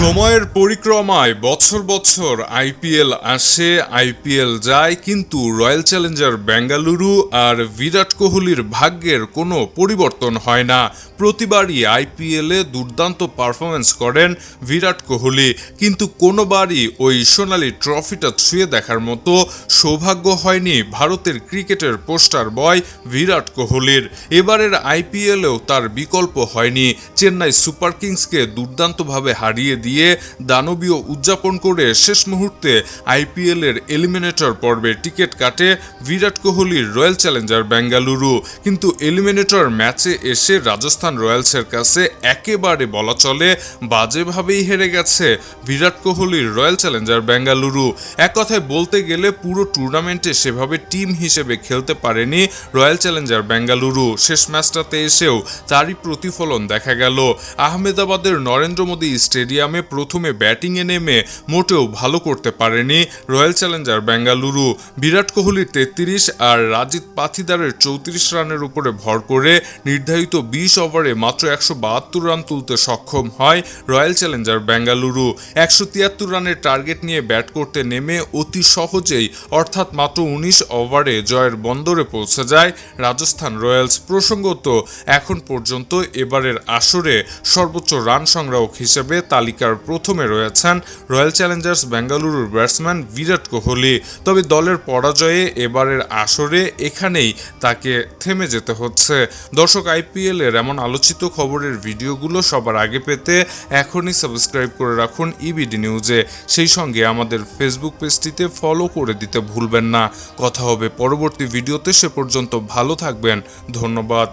সময়ের পরিক্রমায় বছর বছর আইপিএল আসে, আইপিএল যায়, কিন্তু রয়্যাল চ্যালেঞ্জার বেঙ্গালুরু আর বিরাট কোহলির ভাগ্যের কোনো পরিবর্তন হয় না। প্রতিবারই আইপিএলে দুর্দান্ত পারফরমেন্স করেন বিরাট কোহলি, কিন্তু কোনোবারই ওই সোনালি ট্রফিটা ছুঁয়ে দেখার মতো সৌভাগ্য হয়নি ভারতের ক্রিকেটের পোস্টার বয় বিরাট কোহলির। এবারের আইপিএলেও তার বিকল্প হয়নি। চেন্নাই সুপার কিংসকে দুর্দান্তভাবে হারিয়ে দিয়ে দানবীয় উদযাপন করে শেষ মুহূর্তে আইপিএলের এলিমিনেটর পর্বে টিকিট কাটে বিরাট কোহলির রয়্যাল চ্যালেঞ্জার বেঙ্গালুরু। কিন্তু এলিমিনেটর ম্যাচে এসে রাজস্থান রয়্যালসের কাছে একেবারে বলা চলে, বাজেভাবেই হেরে গেছে বিরাট কোহলির রয়্যাল চ্যালেঞ্জার বেঙ্গালুরু। এক কথায় বলতে গেলে পুরো টুর্নামেন্টে সেভাবে টিম হিসেবে খেলতে পারেনি রয়্যাল চ্যালেঞ্জার বেঙ্গালুরু। শেষ ম্যাচটাতে এসেও তারই প্রতিফলন দেখা গেল। আহমেদাবাদের নরেন্দ্র মোদী স্টেডিয়ামে প্রথমে ব্যাটিংয়ে নেমে মোটেও ভালো করতে পারেনি রয়্যাল চ্যালেঞ্জার বেঙ্গালুরু। বিরাট কোহলির তেত্রিশ আর রাজিত পাথিদারের চৌত্রিশ রানের উপরে ভর করে নির্ধারিত বিশ ওভারে মাত্র একশো বাহাত্তর রান তুলতে সক্ষম হয় রয়্যাল চ্যালেঞ্জার বেঙ্গালুরু। একশো তিয়াত্তর রানের টার্গেট নিয়ে ব্যাট করতে নেমে অতি সহজেই অর্থাৎ মাত্র উনিশ ওভারে জয়ের বন্দরে পৌঁছে যায় রাজস্থান রয়্যালস। প্রসঙ্গত, এখন পর্যন্ত এবারের আসরে সর্বোচ্চ রান সংগ্রাহক হিসেবে তালিকার প্রথমে রয়েছেন রয়্যাল চ্যালেঞ্জার্স বেঙ্গালুরুর ব্যাটসম্যান বিরাট কোহলি। তবে দলের পরাজয়ে এবারের আসরে এখানেই তাকে থেমে যেতে হচ্ছে। দর্শক আইপিএল এর এমন আলোচিত খবরের ভিডিওগুলো সবার আগে পেতে এখনই সাবস্ক্রাইব করে রাখুন ইবিডি নিউজে সেই সঙ্গে আমাদের ফেসবুক পেজটিতে ফলো করে দিতে ভুলবেন না। কথা হবে পরবর্তী ভিডিওতে। সে পর্যন্ত ভালো থাকবেন। ধন্যবাদ।